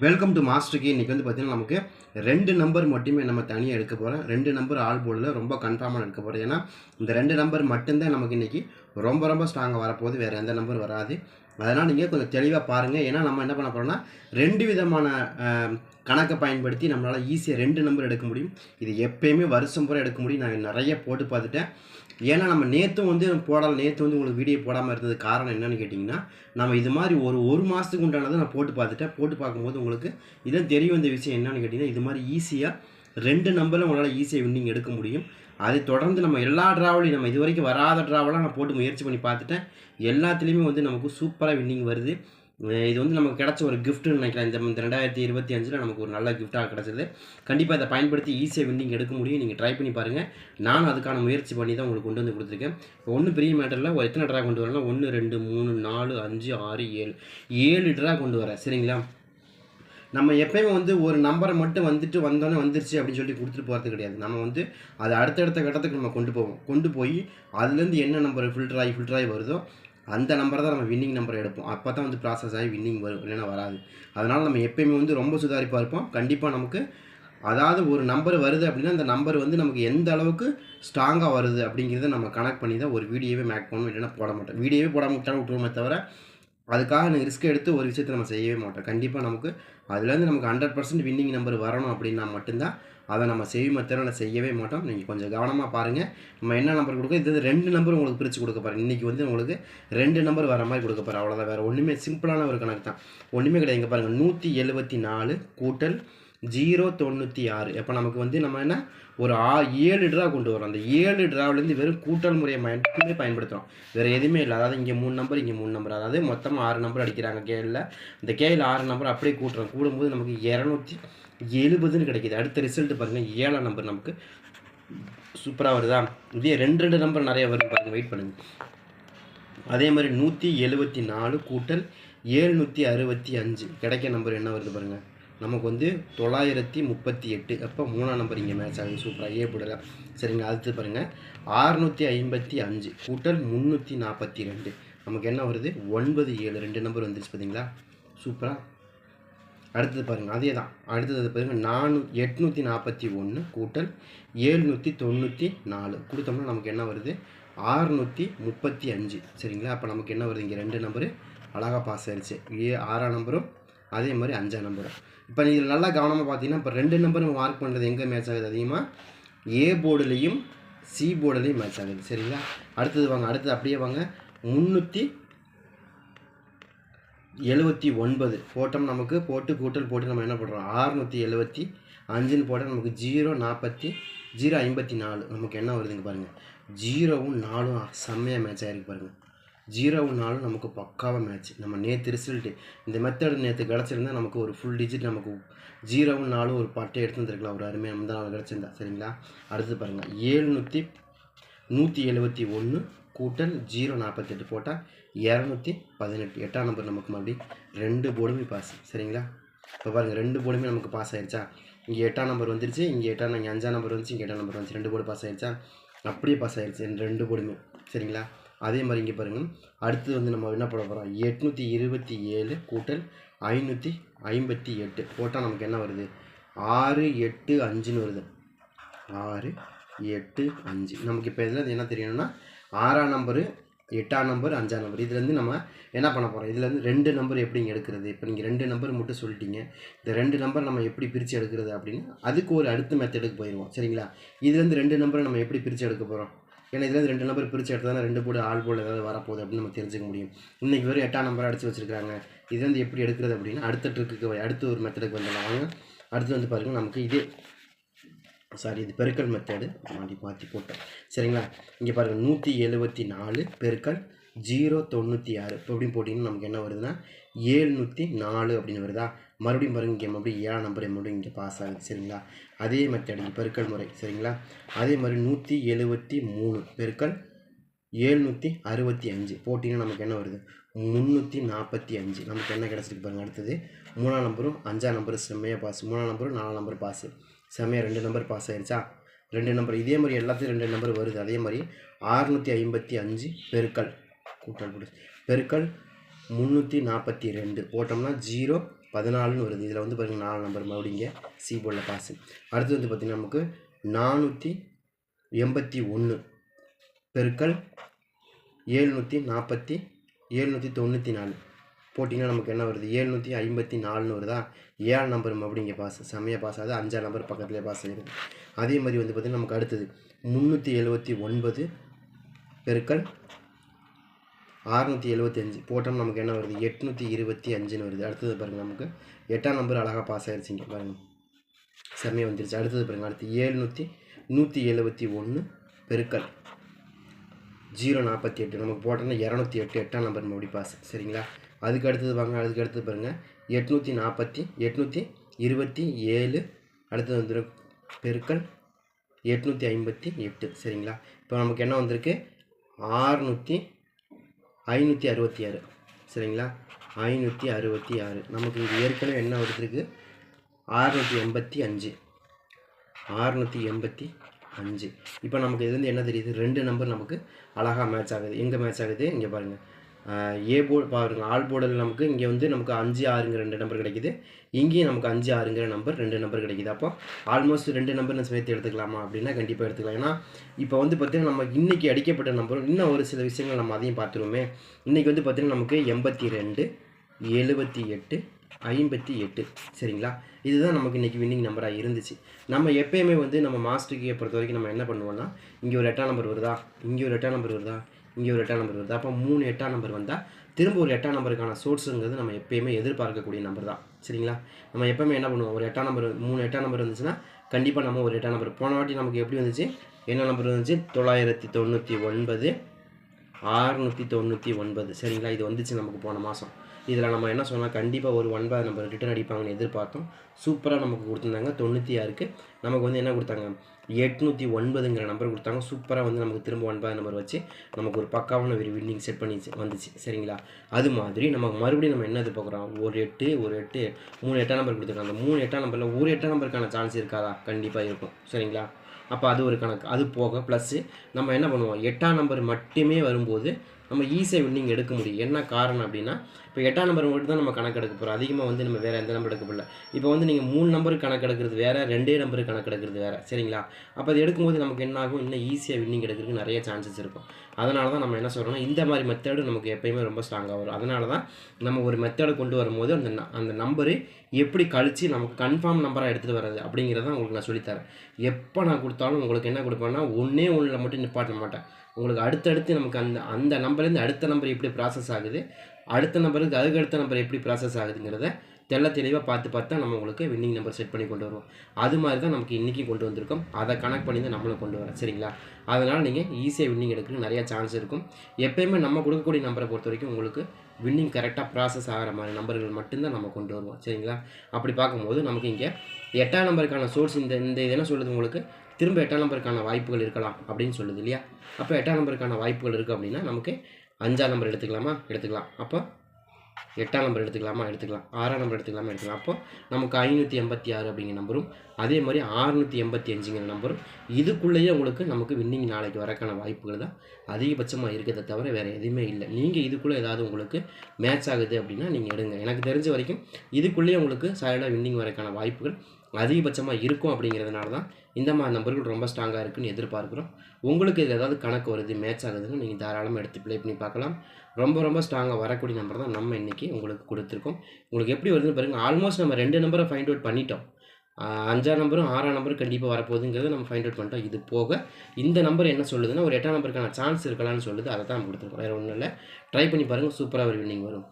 Welcome to மாஸ்டருக்கு இன்றைக்கி வந்து பார்த்தீங்கன்னா நமக்கு ரெண்டு நம்பர் மட்டுமே நம்ம தனியாக எடுக்க போகிறோம் ரெண்டு நம்பர் ஆல் போர்டில் ரொம்ப கன்ஃபார்மாக எடுக்க போகிறோம் ஏன்னா இந்த ரெண்டு நம்பர் மட்டும்தான் நமக்கு இன்றைக்கி ரொம்ப ரொம்ப ஸ்ட்ராங்காக வரப்போகுது. வேறு எந்த நம்பர் வராது. அதனால் நீங்கள் கொஞ்சம் தெளிவாக பாருங்கள் ஏன்னா நம்ம என்ன பண்ண போகிறோம்னா ரெண்டு விதமான கணக்கை பயன்படுத்தி நம்மளால் ஈஸியாக ரெண்டு நம்பர் எடுக்க முடியும். இது எப்பயுமே வருஷம் பூரா எடுக்க முடியும். நான் நிறைய போட்டு பார்த்துட்டேன். ஏன்னா நம்ம நேற்றும் வந்து போடல. நேற்று வந்து உங்களுக்கு வீடியோ போடாமல் இருந்தது காரணம் என்னன்னு கேட்டிங்கன்னா நம்ம இது மாதிரி ஒரு ஒரு மாதத்துக்கு உண்டானதை நான் போட்டு பார்த்துட்டேன். போட்டு பார்க்கும்போது உங்களுக்கு இதான் தெரியும் இந்த விஷயம் என்னென்னு கேட்டிங்கன்னா இது மாதிரி ஈஸியாக ரெண்டு நம்பரில் உங்களால் ஈஸியாக வின்னிங் எடுக்க முடியும். அதை தொடர்ந்து நம்ம எல்லா ட்ராவலையும் நம்ம இது வரைக்கும் வராத ட்ராவலாக நான் போட்டு முயற்சி பண்ணி பார்த்துட்டேன். எல்லாத்துலேயுமே வந்து நமக்கு சூப்பராக வின்னிங் வருது. இது வந்து நமக்கு கிடச்ச ஒரு கிஃப்ட்னு நினைக்கிறேன். இந்த ரெண்டாயிரத்தி இருபத்தி அஞ்சில் நமக்கு ஒரு நல்ல கிஃப்ட்டாக கிடச்சிது. கண்டிப்பாக இதை பயன்படுத்தி ஈஸியாக வின்னிங் எடுக்க முடியும். நீங்கள் ட்ரை பண்ணி பாருங்கள் நான் அதுக்கான முயற்சி பண்ணி தான் உங்களுக்கு கொண்டு வந்து கொடுத்துருக்கேன். ஒன்றும் பெரிய மேட்டரில் ஒரு எத்தனை ட்ரா கொண்டு வரேன்னா ஒன்று ரெண்டு மூணு நாலு அஞ்சு ஆறு ஏழு. ஏழு ட்ரா கொண்டு வரேன். சரிங்களா? நம்ம எப்பயுமே வந்து ஒரு நம்பரை மட்டும் வந்துட்டு வந்தோன்னே வந்துருச்சு அப்படின்னு சொல்லி கொடுத்துட்டு போகிறது கிடையாது. நம்ம வந்து அதை அடுத்தடுத்த கட்டத்துக்கு நம்ம கொண்டு போவோம். கொண்டு போய் அதுலேருந்து என்ன நம்பர் ஃபில்டர் ஆகி ஃபில்டர் ஆகி வருதோ அந்த நம்பரை தான் நம்ம வின்னிங் நம்பரை எடுப்போம். அப்போ தான் வந்து ப்ராசஸ் ஆகி வின்னிங் வரும் இல்லைன்னா வராது. அதனால் நம்ம எப்பயுமே வந்து ரொம்ப சுதாரிப்பாக இருப்போம். கண்டிப்பாக நமக்கு அதாவது ஒரு நம்பர் வருது அப்படின்னா அந்த நம்பர் வந்து நமக்கு எந்த அளவுக்கு ஸ்ட்ராங்காக வருது அப்படிங்கிறத நம்ம கனெக்ட் பண்ணி தான் ஒரு வீடியோவே மேக் பண்ணணும் இல்லைன்னா போட மாட்டோம். வீடியோவே போடாம விட்டாலும் விட்டுருவோமே தவிர அதுக்காக எனக்கு ரிஸ்க் எடுத்து ஒரு விஷயத்தை நம்ம செய்யவே மாட்டோம். கண்டிப்பாக நமக்கு அதுலேருந்து நமக்கு ஹண்ட்ரட் பர்சன்ட் வின்னிங் நம்பர் வரணும் அப்படின்னா மட்டும்தான் அதை நம்ம செய்யுமே திறனில் செய்யவே மாட்டோம். நீங்கள் கொஞ்சம் கவனமாக பாருங்கள் நம்ம என்ன நம்பர் கொடுக்க இது ரெண்டு நம்பர் உங்களுக்கு பிரித்து கொடுக்க போகிறேன் இன்றைக்கி வந்து உங்களுக்கு ரெண்டு நம்பர் வர மாதிரி கொடுக்க போகிறேன் அவ்வளோதான் வேறு ஒன்றுமே சிம்பிளான ஒரு கணக்கு தான். ஒன்றுமே கிடையாது. இங்கே பாருங்கள் நூற்றி எழுபத்தி நாலு கூட்டல் ஜீரோ தொண்ணூற்றி ஆறு. இப்போ நமக்கு வந்து நம்ம என்ன? ஒரு ஆ ஏழு ட்ரா கொண்டு வரோம் அந்த ஏழு ட்ராவிலேருந்து வெறும் கூட்டல் முறையை மட்டுமே பயன்படுத்துகிறோம் வேறு எதுவுமே இல்லை. அதாவது இங்கே மூணு நம்பர் இங்கே மூணு நம்பர் அதாவது மொத்தமாக ஆறு நம்பர் அடிக்கிறாங்க கேளில் இந்த கேயில் ஆறு நம்பர் அப்படியே கூட்டுறோம். கூடும்போது நமக்கு இரநூத்தி எழுபதுன்னு கிடைக்கிது. அடுத்த ரிசல்ட் பாருங்கள் ஏழாம் நம்பர் நமக்கு சூப்பராக வருதா? இதே ரெண்டு ரெண்டு நம்பர் நிறைய வருது பாருங்கள் வெயிட் பண்ணுங்கள் அதே மாதிரி நூற்றி எழுபத்தி நாலு கூட்டல் ஏழ்நூற்றி அறுபத்தி அஞ்சு. கிடைக்க நம்பர் என்ன வருது பாருங்கள் நமக்கு வந்து தொள்ளாயிரத்தி முப்பத்தி எட்டு. அப்போ மூணாம் நம்பர் இங்கே மேட்ச் ஆகுது. சூப்பராக ஏ போடலாம் சரிங்க அடுத்து பாருங்கள் ஆறுநூற்றி ஐம்பத்தி அஞ்சு கூட்டல் முந்நூற்றி நாற்பத்தி ரெண்டு. நமக்கு என்ன வருது? ஒன்பது ஏழு. ரெண்டு நம்பர் வந்துருச்சு பார்த்தீங்களா சூப்பராக அடுத்தது பாருங்கள் அதே தான் அடுத்தது பாருங்கள் நானூ எட்நூற்றி நாற்பத்தி ஒன்று கூட்டல் ஏழ்நூற்றி தொண்ணூற்றி நாலு. கொடுத்தோம்னா நமக்கு என்ன வருது? ஆறுநூற்றி முப்பத்தி அஞ்சு. சரிங்களா? அப்போ நமக்கு என்ன வருது? இங்கே ரெண்டு நம்பரு அழகாக பாஸ் ஆயிடுச்சு ஏ ஆறாம் நம்பரும் அதே மாதிரி அஞ்சாம் நம்பரும் இப்போ நீங்கள் நல்லா கவனமாக பார்த்தீங்கன்னா இப்போ ரெண்டு நம்பர் மார்க் பண்ணுறது எங்கே மேட்ச் ஆகுது அதிகமாக ஏ போர்டுலேயும் சி போர்டுலேயும் மேட்ச் ஆகுது. சரிங்களா? அடுத்தது வாங்க அடுத்தது அப்படியே வாங்க. முந்நூற்றி எழுபத்தி ஒன்பது. போட்டோம் நமக்கு போட்டு கூட்டல் போட்டு நம்ம என்ன பண்ணுறோம் ஆறுநூற்றி எழுபத்தி அஞ்சுன்னு போட்டால் நமக்கு ஜீரோ நாற்பத்தி ஜீரோ ஐம்பத்தி நாலு. நமக்கு என்ன வருதுங்க பாருங்கள் ஜீரோவும் நாலும் செம்மையாக மேட்ச் ஆகிருக்கு பாருங்கள் ஜீரோவும் நமக்கு பக்காவாக மேட்ச் நம்ம நேற்று ரிசல்ட்டு இந்த மெத்தட் நேற்று கிடச்சிருந்தா நமக்கு ஒரு ஃபுல் டிஜிட் நமக்கு ஜீரோவும் ஒரு பட்டை எடுத்து வந்துருக்கலாம் ஒரு அருமையாக முந்தா நாள் கிடச்சிருந்தா. சரிங்களா? அடுத்து பாருங்கள் ஏழ்நூற்றி நூற்றி எழுபத்தி ஒன்று கூட்டல் ஜீரோ நாற்பத்தெட்டு போட்டால் இரநூத்தி பதினெட்டு. எட்டாம் நம்பர் நமக்கு மறுபடியும் ரெண்டு போர்டுமே பாஸ் சரிங்களா? இப்போ பாருங்கள் ரெண்டு போர்டுமே நமக்கு பாஸ் ஆகிடுச்சா இங்கே எட்டாம் நம்பர் வந்துருச்சு. இங்கே எட்டாம் இங்கே அஞ்சாம் நம்பர் வந்துச்சு. இங்கே எட்டாம் நம்பர் வந்துச்சு. ரெண்டு போர்டு பாஸ் ஆகிடுச்சா அப்படியே பாஸ் ஆகிடுச்சு ரெண்டு போர்டுமே சரிங்களா? அதே மாதிரி இங்கே பாருங்கள் அடுத்து வந்து நம்ம என்ன பண்ண போகிறோம் எட்நூற்றி இருபத்தி ஏழு கூட்டல் ஐநூற்றி ஐம்பத்தி எட்டு போட்டால் நமக்கு என்ன வருது? ஆறு எட்டு அஞ்சுன்னு வருது. ஆறு எட்டு அஞ்சு. நமக்கு இப்போ இதில் என்ன தெரியணும்னா ஆறாம் நம்பரு எட்டாம் நம்பர் அஞ்சாம் நம்பர் இதுலேருந்து நம்ம என்ன பண்ண போகிறோம் இதுலேருந்து ரெண்டு நம்பர் எப்படி எடுக்கிறது? இப்போ நீங்கள் ரெண்டு நம்பர் மட்டும் சொல்லிட்டீங்க. இந்த ரெண்டு நம்பர் நம்ம எப்படி பிரித்து எடுக்கிறது அப்படின்னு அதுக்கு ஒரு அடுத்த மெத்தடுக்கு போயிடுவோம் சரிங்களா? இதுலேருந்து ரெண்டு நம்பரை நம்ம எப்படி பிரித்து எடுக்க போகிறோம் ஏன்னா இதுலேருந்து ரெண்டு நம்பர் பிரித்து எடுத்தால் ரெண்டு போடு ஆள் போல் ஏதாவது வரப்போகுது அப்படின்னு நம்ம தெரிஞ்சுக்க முடியும். இன்றைக்கி வெறும் எட்டாம் நம்பர் அடித்து இது இதுலேருந்து எப்படி எடுக்கிறது அப்படின்னா அடுத்த ட்ரிக்கு அடுத்த ஒரு மெத்தடுக்கு வந்துடலாம். அடுத்து வந்து பாருங்கள் நமக்கு இது சாரி இது பெருக்கல் மெத்தடு மாட்டி மாற்றி போட்டேன். சரிங்களா? இங்கே பாருங்கள் நூற்றி எழுபத்தி நாலு பெருக்கல் ஜீரோ தொண்ணூற்றி ஆறு. இப்போ அப்படின்னு போட்டிங்கன்னா நமக்கு என்ன வருதுன்னா ஏழ்நூற்றி நாலு அப்படின்னு வருதா? மறுபடியும் பாருங்கள் இங்கே மறுபடியும் ஏழாம் நம்பர் மறுபடியும் இங்கே பாஸ் ஆகுது சரிங்களா? அதே மெத்தட் இங்கே பெருக்கல் முறை சரிங்களா? அதே மாதிரி நூற்றி எழுபத்தி மூணு பெருக்கல் ஏழ்நூற்றி அறுபத்தி அஞ்சு. போட்டிங்கன்னா நமக்கு என்ன வருது? முந்நூற்றி நாற்பத்தி அஞ்சு. நமக்கு என்ன கிடச்சிருக்கு பாருங்கள் அடுத்தது மூணாம் நம்பரும் அஞ்சாம் நம்பரும் செம்மையாக பாஸ் மூணாம் நம்பரும் நாலாம் நம்பர் பாஸ் செம்மையாக ரெண்டு நம்பர் பாஸ் ஆயிடுச்சா ரெண்டு நம்பர் இதே மாதிரி எல்லாத்தையும் ரெண்டு நம்பர் வருது. அதே மாதிரி ஆறுநூற்றி ஐம்பத்தி அஞ்சு பெருக்கல். கூட்டல் பெருக்கல் முந்நூற்றி நாற்பத்தி ரெண்டு. போட்டோம்னா ஜீரோ பதினாலுன்னு வருது. இதில் வந்து பாருங்கள் நாலு நம்பர் மறுபடியும் இங்கே சி போர்டில் பாஸ் அடுத்து வந்து பார்த்திங்கன்னா நமக்கு நானூற்றி எண்பத்தி ஒன்று பெருக்கல் ஏழ்நூற்றி நாற்பத்தி ஏழ்நூற்றி தொண்ணூற்றி நாலு. போட்டிங்கன்னா நமக்கு என்ன வருது? ஏழ்நூற்றி ஐம்பத்தி நாலுன்னு வருதா? ஏழு நம்பர் மறுபடியும் இங்கே பாஸ் செம்மையாக பாஸ் ஆகுது. அஞ்சாம் நம்பர் பக்கத்துலேயே பாஸ் ஆகிடுது அதே மாதிரி வந்து பார்த்திங்கன்னா நமக்கு அடுத்தது முந்நூற்றி எழுபத்தி ஒன்பது பெருக்கல் அறுநூற்றி எழுபத்தஞ்சு போட்டோம் நமக்கு என்ன வருது? எட்நூற்றி இருபத்தி அஞ்சுன்னு வருது. அடுத்தது பாருங்கள் நமக்கு எட்டாம் நம்பர் அழகாக பாஸ் ஆகிடுச்சிங்க பாருங்கள் செம்மையாக வந்துருச்சு. அடுத்தது பாருங்கள் அடுத்து ஏழ்நூற்றி நூற்றி எழுபத்தி ஒன்று பெருக்கல். ஜீரோ நாற்பத்தி எட்டு. நமக்கு போட்டோம்னா இரநூத்தி எட்டு. எட்டாம் நம்பர் மறுபடி பாஸ் சரிங்களா? அதுக்கு அடுத்தது வாங்க அதுக்கு அடுத்தது பாருங்கள் எட்நூற்றி நாற்பத்தி எட்நூற்றி இருபத்தி ஏழு. அடுத்தது வந்துடும் பெருக்கல் எட்நூற்றி ஐம்பத்தி எட்டு. சரிங்களா? இப்போ நமக்கு என்ன வந்திருக்கு? ஆறுநூற்றி ஐநூற்றி அறுபத்தி ஆறு. சரிங்களா? ஐநூற்றி அறுபத்தி ஆறு. நமக்கு இது ஏற்கனவே என்ன வருதுருக்கு ஆறுநூற்றி எண்பத்தி அஞ்சு. ஆறுநூற்றி எண்பத்தி அஞ்சு. இப்போ நமக்கு இது வந்து என்ன தெரியுது? ரெண்டு நம்பர் நமக்கு அழகாக மேட்ச் ஆகுது. எங்கே மேட்ச் ஆகுது? இங்கே பாருங்கள் ஏ போர்டு பாருங்க ஆல் போர்டில் நமக்கு இங்கே வந்து நமக்கு அஞ்சு ஆறுங்கிற ரெண்டு நம்பர் கிடைக்குது. இங்கேயும் நமக்கு அஞ்சு ஆறுங்கிற நம்பர் ரெண்டு நம்பர் கிடைக்குது. அப்போ ஆல்மோஸ்ட் ரெண்டு நம்பர் நம்ம சேர்த்து எடுத்துக்கலாமா அப்படின்னா கண்டிப்பாக எடுத்துக்கலாம். ஏன்னா இப்போ வந்து பார்த்திங்கன்னா நம்ம இன்றைக்கி அடிக்கப்பட்ட நம்பர் இன்னும் ஒரு சில விஷயங்கள் நம்ம அதையும் பார்த்துருவோமே. இன்றைக்கி வந்து பார்த்திங்கன்னா நமக்கு எண்பத்தி ரெண்டு எழுபத்தி எட்டு ஐம்பத்தி எட்டு. சரிங்களா? இதுதான் நமக்கு இன்றைக்கி வின்னிங் நம்பராக இருந்துச்சு. நம்ம எப்பயுமே வந்து நம்ம மாஸ்டருக்கு பொறுத்த வரைக்கும் நம்ம என்ன பண்ணுவோம்னா இங்கே ஒரு எட்டாம் நம்பர் வருதா? இங்கே ஒரு எட்டாம் நம்பர் வருதா? இங்கே ஒரு எட்டாம் நம்பர் வருது? அப்போ மூணு எட்டாம் நம்பர் வந்தால் திரும்ப ஒரு எட்டாம் நம்பருக்கான சோர்ஸுங்கிறது நம்ம எப்பயுமே எதிர்பார்க்கக்கூடிய நம்பர் தான். சரிங்களா? நம்ம எப்பவுமே என்ன பண்ணுவோம்? ஒரு எட்டாம் நம்பர் மூணு எட்டாம் நம்பர் வந்துச்சுன்னா கண்டிப்பாக நம்ம ஒரு எட்டாம் நம்பர் போன வாட்டி நமக்கு எப்படி வந்துச்சு? என்ன நம்பர் வந்துச்சு தொள்ளாயிரத்தி தொண்ணூற்றி ஒன்பது. ஆறுநூற்றி தொண்ணூற்றி ஒன்பது. சரிங்களா? இது வந்துச்சு நமக்கு போன மாதம் இதில் நம்ம என்ன சொன்னால் கண்டிப்பாக ஒரு ஒன்பது நம்பர் ரிட்டர்ன் அடிப்பாங்கன்னு எதிர்பார்த்தோம். சூப்பராக நமக்கு கொடுத்துருந்தாங்க. தொண்ணூற்றி ஆறுக்கு நமக்கு வந்து என்ன கொடுத்தாங்க? எட்நூற்றி ஒன்பதுங்கிற நம்பர் கொடுத்தாங்க. சூப்பராக வந்து நமக்கு திரும்ப ஒன்பது நம்பர் வச்சு நமக்கு ஒரு பக்காவான ஒரு வின்னிங் செட் பண்ணி வந்துச்சு. சரிங்களா? அது மாதிரி நமக்கு மறுபடியும் நம்ம என்ன எதிர்பார்க்குறோம்? ஒரு எட்டு ஒரு எட்டு மூணு எட்டாம் நம்பர் கொடுத்துருக்காங்க. அந்த மூணு எட்டாம் நம்பரில் ஒரு எட்டாம் நம்பருக்கான சான்ஸ் இருக்காதா? கண்டிப்பாக இருக்கும். சரிங்களா? அப்போ அது ஒரு கணக்கு. அது போக ப்ளஸ்ஸு நம்ம என்ன பண்ணுவோம்? எட்டாம் நம்பர் மட்டுமே வரும்போது நம்ம ஈஸியாக வின்னிங் எடுக்க முடியும். என்ன காரணம் அப்படின்னா இப்போ எட்டாம் நம்பர் மட்டும் தான் நம்ம கணக்கு எடுக்க போகிறோம் அதிகமாக வந்து நம்ம வேறு எந்த நம்பர் எடுக்க போகல இப்போ வந்து நீங்கள் மூணு நம்பருக்கு கணக்கு எடுக்கிறது வேறு ரெண்டே நம்பருக்கு கணக்கு எடுக்கிறது வேறு. சரிங்களா? அப்போ அது எடுக்கும்போது நமக்கு என்ன ஆகும்? இன்னும் ஈஸியாக வின்னிங் எடுக்கிறதுக்கு நிறைய சான்சஸ் இருக்கும். அதனால தான் நம்ம என்ன சொல்கிறோம்னா இந்த மாதிரி மெத்தடு நமக்கு எப்பயுமே ரொம்ப ஸ்ட்ராங்காக வரும். அதனால தான் நம்ம ஒரு மெத்தடை கொண்டு வரும்போது அந்த ந- அந்த நம்பரு எப்படி கழித்து நமக்கு கன்ஃபார்ம் நம்பராக எடுத்துகிட்டு வர்றது அப்படிங்கிறத உங்களுக்கு நான் சொல்லித்தரேன். எப்போ நான் கொடுத்தாலும் உங்களுக்கு என்ன கொடுப்பேன்னா ஒன்றே ஒன்றில் மட்டும் நிப்பாட்ட மாட்டேன். உங்களுக்கு அடுத்தடுத்து நமக்கு அந்த அந்த நம்பர்லேருந்து அடுத்த நம்பர் எப்படி ப்ராசஸ் ஆகுது அடுத்த நம்பருக்கு அதுக்கு அடுத்த நம்பர் எப்படி ப்ராசஸ் ஆகுதுங்கிறத தெள்ள தெளிவாக பார்த்து பார்த்து தான் நம்ம உங்களுக்கு வின்னிங் நம்பர் செட் பண்ணி கொண்டு வருவோம். அது மாதிரி தான் நமக்கு இன்றைக்கி கொண்டு வந்திருக்கோம். அதை கனெக்ட் பண்ணி தான் நம்மளும் கொண்டு வரோம் சரிங்களா? அதனால் நீங்கள் ஈஸியாக வின்னிங் எடுக்கிறதுக்கு நிறையா சான்ஸ் இருக்கும். எப்பயுமே நம்ம கொடுக்கக்கூடிய நம்பரை பொறுத்த வரைக்கும் உங்களுக்கு வின்னிங் கரெக்டாக ப்ராசஸ் ஆகிற மாதிரி நம்பர்கள் மட்டும்தான் நம்ம கொண்டு வருவோம் சரிங்களா? அப்படி பார்க்கும்போது நமக்கு இங்கே எட்டாம் நம்பருக்கான சோர்ஸ் இந்த இந்த இது என்ன சொல்லுது உங்களுக்கு? திரும்ப எட்டாம் நம்பருக்கான வாய்ப்புகள் இருக்கலாம் அப்படின்னு சொல்லுது இல்லையா? அப்போ எட்டாம் நம்பருக்கான வாய்ப்புகள் இருக்குது அப்படின்னா நமக்கு அஞ்சாம் நம்பர் எடுத்துக்கலாமா? எடுத்துக்கலாம். அப்போ எட்டாம் நம்பர் எடுத்துக்கலாமா? எடுத்துக்கலாம். ஆறாம் நம்பர் எடுத்துக்கலாமா? எடுத்துக்கலாம். அப்போ நமக்கு ஐநூற்றி எண்பத்தி ஆறு அப்படிங்கிற நம்பரும் அதே மாதிரி ஆறுநூற்றி எண்பத்தி அஞ்சுங்கிற நம்பரும் இதுக்குள்ளேயே உங்களுக்கு நமக்கு வின்னிங் நாளைக்கு வரக்கான வாய்ப்புகள் தான் அதிகபட்சமாக இருக்கிறத தவிர வேறு எதுவுமே இல்லை. நீங்கள் இதுக்குள்ளே ஏதாவது உங்களுக்கு மேட்ச் ஆகுது அப்படின்னா நீங்கள் எடுங்க. எனக்கு தெரிஞ்ச வரைக்கும் இதுக்குள்ளேயே உங்களுக்கு சைடாக வின்னிங் வரக்கான வாய்ப்புகள் அதிகபட்சமாக இருக்கும் அப்படிங்கிறதுனால தான் இந்த மாதிரி நம்பர்கள் ரொம்ப ஸ்ட்ராங்காக இருக்குன்னு எதிர்பார்க்குறோம். உங்களுக்கு இது ஏதாவது கணக்கு வருது மேட்ச் ஆகுதுன்னு நீங்கள் தாராளமாக எடுத்து ப்ளே பண்ணி பார்க்கலாம். ரொம்ப ரொம்ப ஸ்ட்ராங்காக வரக்கூடிய நம்பர் தான் நம்ம இன்றைக்கி உங்களுக்கு கொடுத்துருக்கோம். உங்களுக்கு எப்படி வருதுன்னு பாருங்கள் ஆல்மோஸ்ட் நம்ம ரெண்டு நம்பரை ஃபைண்ட் அவுட் பண்ணிட்டோம். அஞ்சாம் நம்பரும் ஆறாம் நம்பரும் கண்டிப்பாக வரப்போகுதுங்கிறத நம்ம ஃபைண்ட் அவுட் பண்ணிட்டோம். இது போக இந்த நம்பர் என்ன சொல்லுதுன்னா ஒரு எட்டாம் நம்பருக்கான சான்ஸ் இருக்கலாம்னு சொல்லுது. அதை தான் கொடுத்துருக்கோம். வேறு ஒன்றும் இல்லை. ட்ரை பண்ணி பாருங்கள் சூப்பராக ஒரு வின்னிங் வரும்.